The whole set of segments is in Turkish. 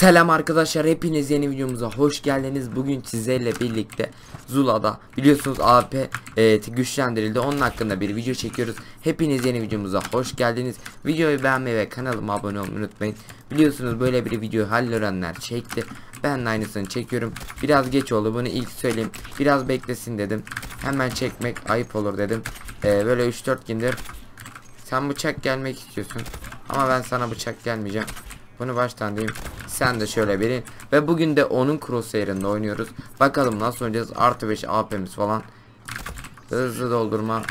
Selam arkadaşlar hepiniz yeni videomuza hoş geldiniz. Bugün sizlerle birlikte Zula'da biliyorsunuz AP e, güçlendirildi. Onun hakkında bir video çekiyoruz. Hepiniz yeni videomuza hoş geldiniz. Videoyu beğenmeyi ve kanalıma abone olmayı unutmayın. Biliyorsunuz böyle bir video hallörenler çekti. Ben de aynısını çekiyorum. Biraz geç oldu bunu ilk söyleyeyim. Biraz beklesin dedim. Hemen çekmek ayıp olur dedim. E, böyle 3-4 gündür sen bıçak gelmek istiyorsun. Ama ben sana bıçak gelmeyeceğim. Bunu baştan diyeyim. Sen de şöyle biri. Ve bugün de onun crosshair'ında oynuyoruz. Bakalım nasıl oynayacağız. Artı 5 AP'miz falan. Hızlı doldurma.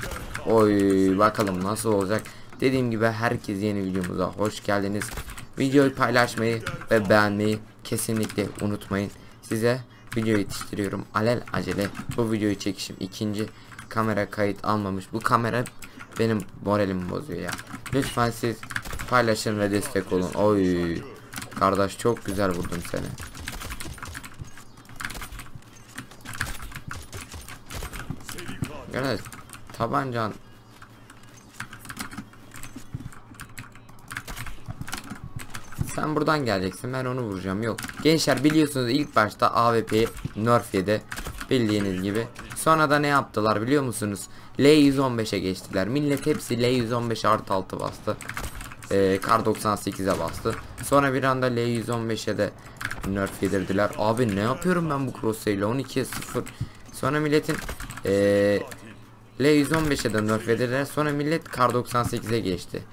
Oy bakalım nasıl olacak. Dediğim gibi herkes yeni videomuza hoş geldiniz. Videoyu paylaşmayı ve beğenmeyi kesinlikle unutmayın. Size video yetiştiriyorum. Alel acele bu videoyu çekişim. ikinci kamera kayıt almamış. Bu kamera benim moralimi bozuyor ya. Lütfen siz paylaşın ve destek olun. Oy. Kardeş çok güzel vurdum seni. Evet. Tabancan. Sen buradan geleceksin ben onu vuracağım yok. Gençler biliyorsunuz ilk başta AWP'yi nerf yedi. Bildiğiniz gibi. Sonra da ne yaptılar biliyor musunuz? L115'e geçtiler. Millet hepsi L115 artı 6 bastı. Ee, Kar 98'e bastı. Sonra bir anda L115'e de nerf yedirdiler. Abi ne yapıyorum ben bu crosshair 12'ye 0. Sonra milletin ee, L115'e de nerf yedirdiler. Sonra millet Kar 98'e geçti.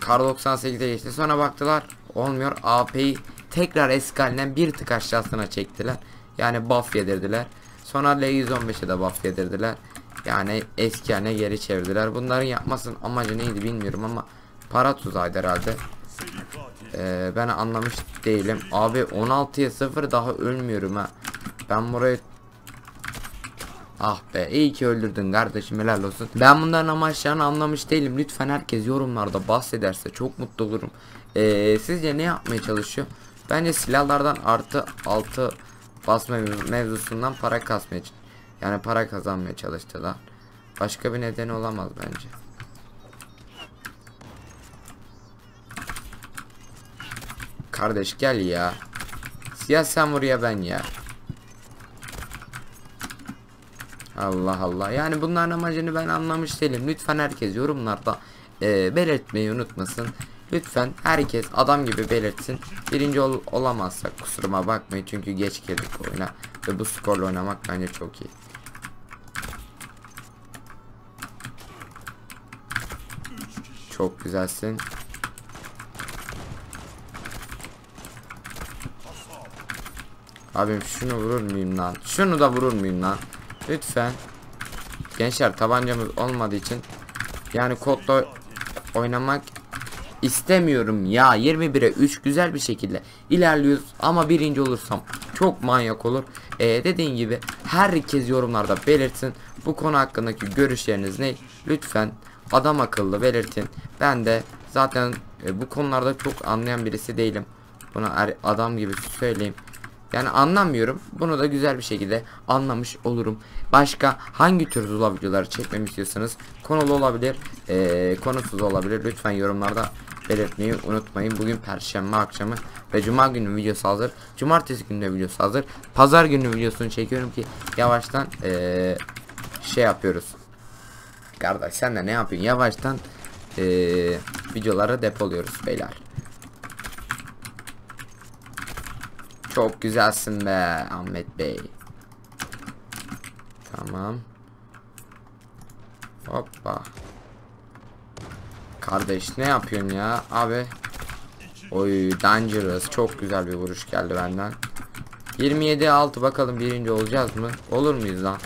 Kar 98'e geçti. Sonra baktılar olmuyor. AP'yi tekrar eski halinden bir tık aşağısına çektiler. Yani buff yedirdiler. Sonra L115'e de buff yedirdiler. Yani eski haline geri çevirdiler. Bunların yapmasının amacı neydi bilmiyorum ama para tuzağıydı herhalde. Ee, ben anlamış değilim. Abi 16'ya 0 daha ölmüyorum ha. Ben burayı Ah be iyi ki öldürdün kardeşim helal olsun. Ben bunların amaçlarını anlamış değilim. Lütfen herkes yorumlarda bahsederse çok mutlu olurum. Ee, sizce ne yapmaya çalışıyor? Bence silahlardan artı 6 basma mevzusundan para kasmaya yani para kazanmaya çalıştılar. Başka bir nedeni olamaz bence. Kardeş gel ya. Siyah sen ben ya. Allah Allah. Yani bunların amacını ben anlamış değilim. Lütfen herkes yorumlarda e, belirtmeyi unutmasın. Lütfen herkes adam gibi belirtsin. Birinci ol olamazsak kusuruma bakmayın çünkü geç girdik oyuna. Ve bu skorla oynamak bence çok iyi. Çok güzelsin. Abim şunu vurur muyum lan? Şunu da vurur muyum lan? Lütfen. Gençler tabancamız olmadığı için yani kodla oynamak istemiyorum ya 21'e 3 güzel bir şekilde ilerliyoruz ama birinci olursam çok manyak olur. Ee, dediğin gibi herkes yorumlarda belirtsin bu konu hakkındaki görüşleriniz ne lütfen adam akıllı belirtin ben de zaten e, bu konularda çok anlayan birisi değilim buna er, adam gibi söyleyeyim yani anlamıyorum. Bunu da güzel bir şekilde anlamış olurum. Başka hangi tür Zula videoları çekmemi istiyorsanız konulu olabilir, ee, konusuz olabilir. Lütfen yorumlarda belirtmeyi unutmayın. Bugün perşembe akşamı ve cuma günü videosu hazır. Cumartesi günü videosu hazır. Pazar günü videosunu çekiyorum ki yavaştan ee, şey yapıyoruz. Kardeş sen de ne yapıyorsun? Yavaştan ee, videoları depoluyoruz beyler. Çok güzelsin be Ahmet Bey. Tamam. Hoppa. Kardeş ne yapıyorsun ya abi? Oy dangerous. Çok güzel bir vuruş geldi benden. 27 6 bakalım birinci olacağız mı? Olur muyuz lan?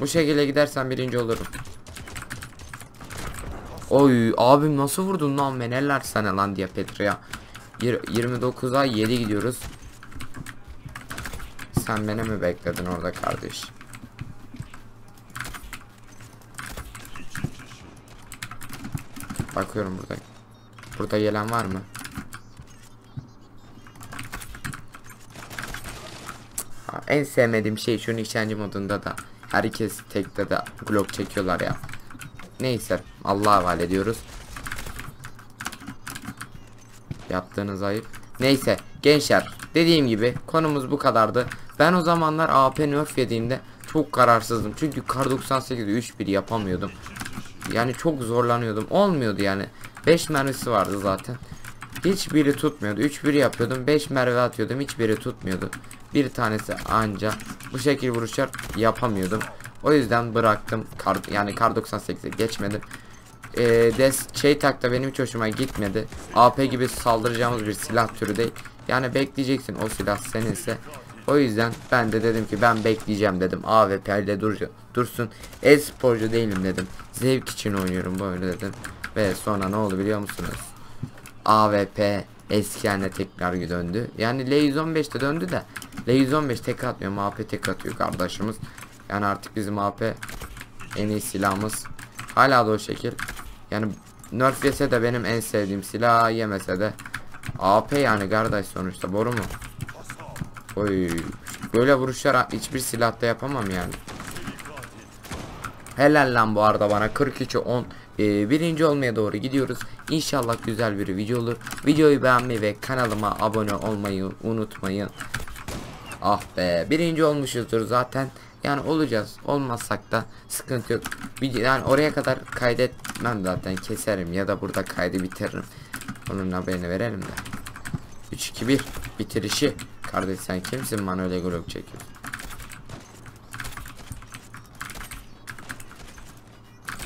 Bu şekilde gidersen birinci olurum. Oy abim nasıl vurdun lan meneller sana lan diye Petra'ya. 29'a 7 gidiyoruz. Sen beni mi bekledin orada kardeş? Bakıyorum burada. Burada gelen var mı? en sevmediğim şey şu nişancı modunda da herkes tekte de blok çekiyorlar ya. Neyse Allah'a havale ediyoruz. Yaptığınız ayıp. Neyse gençler dediğim gibi konumuz bu kadardı. Ben o zamanlar AP nerf yediğimde çok kararsızdım. Çünkü kar 98'de 3-1 yapamıyordum. Yani çok zorlanıyordum. Olmuyordu yani. 5 mermisi vardı zaten. Hiçbiri tutmuyordu. 3-1 yapıyordum. 5 mermi atıyordum. Hiçbiri tutmuyordu. Bir tanesi anca bu şekil vuruşlar yapamıyordum. O yüzden bıraktım. Kar, yani kar 98'e geçmedim. Ee, des şey tak da benim hiç hoşuma gitmedi. AP gibi saldıracağımız bir silah türü değil. Yani bekleyeceksin o silah seninse. O yüzden ben de dedim ki ben bekleyeceğim dedim. AWP ile dur, dursun. E-sporcu değilim dedim. Zevk için oynuyorum böyle dedim. Ve sonra ne oldu biliyor musunuz? AWP eski haline tekrar döndü. Yani L115'te döndü de L115 tek atmıyor. AP tek atıyor kardeşimiz. Yani artık bizim AP en iyi silahımız. Hala da o şekil. Yani nerf yese de benim en sevdiğim silah yemese de AP yani kardeş sonuçta boru mu? Oy. Böyle vuruşlar hiçbir silahta yapamam yani. Helal lan bu arada bana 43'e 10 ee, birinci olmaya doğru gidiyoruz. İnşallah güzel bir video olur. Videoyu beğenmeyi ve kanalıma abone olmayı unutmayın. Ah be birinci olmuşuzdur zaten. Yani olacağız. Olmazsak da sıkıntı yok. Video, yani oraya kadar kaydetmem zaten keserim ya da burada kaydı bitiririm. Onun haberini verelim de. 3 2 1 bitirişi. Kardeş sen kimsin bana öyle glok çekiyorsun?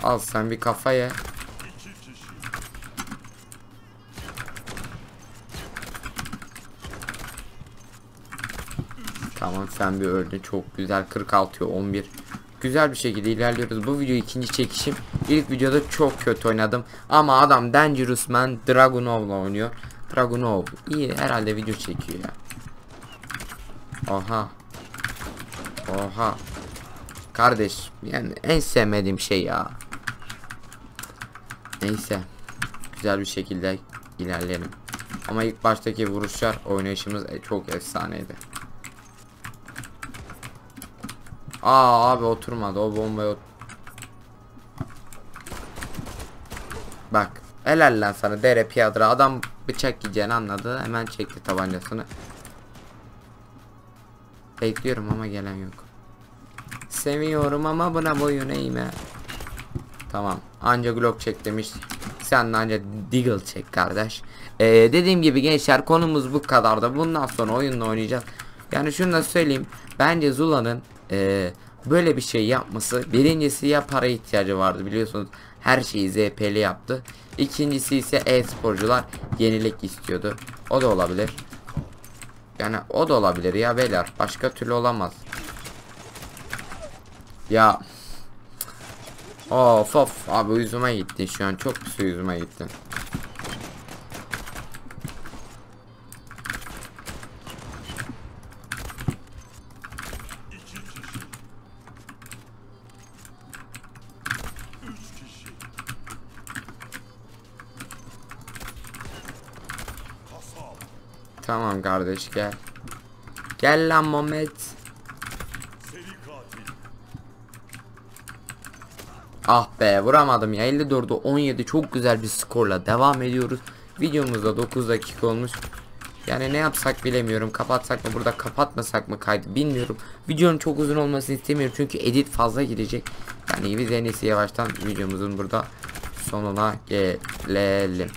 Al sen bir kafaya. Tamam sen bir öldün çok güzel. 46 11 Güzel bir şekilde ilerliyoruz. Bu video ikinci çekişim. İlk videoda çok kötü oynadım. Ama adam Dangerous Man Dragunov'la oynuyor. Dragunov iyi herhalde video çekiyor ya. Oha. Oha. Kardeş yani en sevmediğim şey ya. Neyse. Güzel bir şekilde ilerleyelim. Ama ilk baştaki vuruşlar oynayışımız e, çok efsaneydi Aa abi oturmadı. O bombaya ot Bak helal lan sana. Dere piyadra. Adam bıçak yiyeceğini anladı. Hemen çekti tabancasını. Bekliyorum ama gelen yok. Seviyorum ama buna boyun eğme. Tamam. Anca glock çek demiş. Sen de anca deagle çek kardeş. Ee, Dediğim gibi gençler konumuz bu kadardı. Bundan sonra oyunla oynayacağız. Yani şunu da söyleyeyim. Bence Zula'nın e, böyle bir şey yapması birincisi ya para ihtiyacı vardı biliyorsunuz her şeyi ZP'li yaptı. İkincisi ise e-sporcular yenilik istiyordu. O da olabilir. Yani o da olabilir ya beyler. Başka türlü olamaz. Ya. Of of abi yüzüme gitti şu an çok su yüzüme gitti. Tamam kardeş gel. Gel lan Muhammed. Ah be vuramadım ya 54'e 17 çok güzel bir skorla devam ediyoruz. Videomuzda 9 dakika olmuş. Yani ne yapsak bilemiyorum. Kapatsak mı burada kapatmasak mı kaydı bilmiyorum. Videonun çok uzun olmasını istemiyorum çünkü edit fazla girecek. Yani biz en iyisi yavaştan videomuzun burada sonuna gelelim.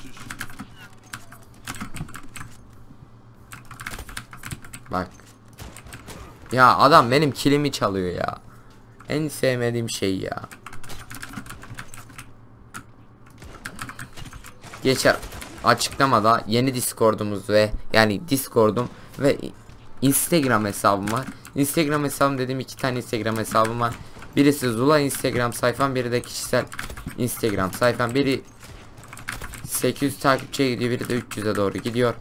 Bak. Ya adam benim kilimi çalıyor ya. En sevmediğim şey ya. Geçer açıklamada yeni Discord'umuz ve yani Discord'um ve Instagram hesabım var. Instagram hesabım dedim iki tane Instagram hesabım var. Birisi Zula Instagram sayfam, biri de kişisel Instagram sayfam. Biri 800 takipçiye gidiyor, biri de 300'e doğru gidiyor.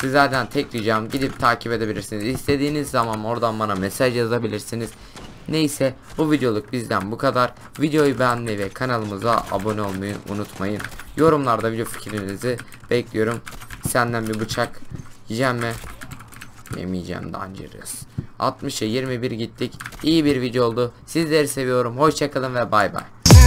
Sizlerden tek ricam gidip takip edebilirsiniz. İstediğiniz zaman oradan bana mesaj yazabilirsiniz. Neyse bu videoluk bizden bu kadar. Videoyu beğenmeyi ve kanalımıza abone olmayı unutmayın. Yorumlarda video fikrinizi bekliyorum. Senden bir bıçak yiyeceğim mi? Yemeyeceğim dancırız. 60'a 21 gittik. İyi bir video oldu. Sizleri seviyorum. Hoşçakalın ve bay bay.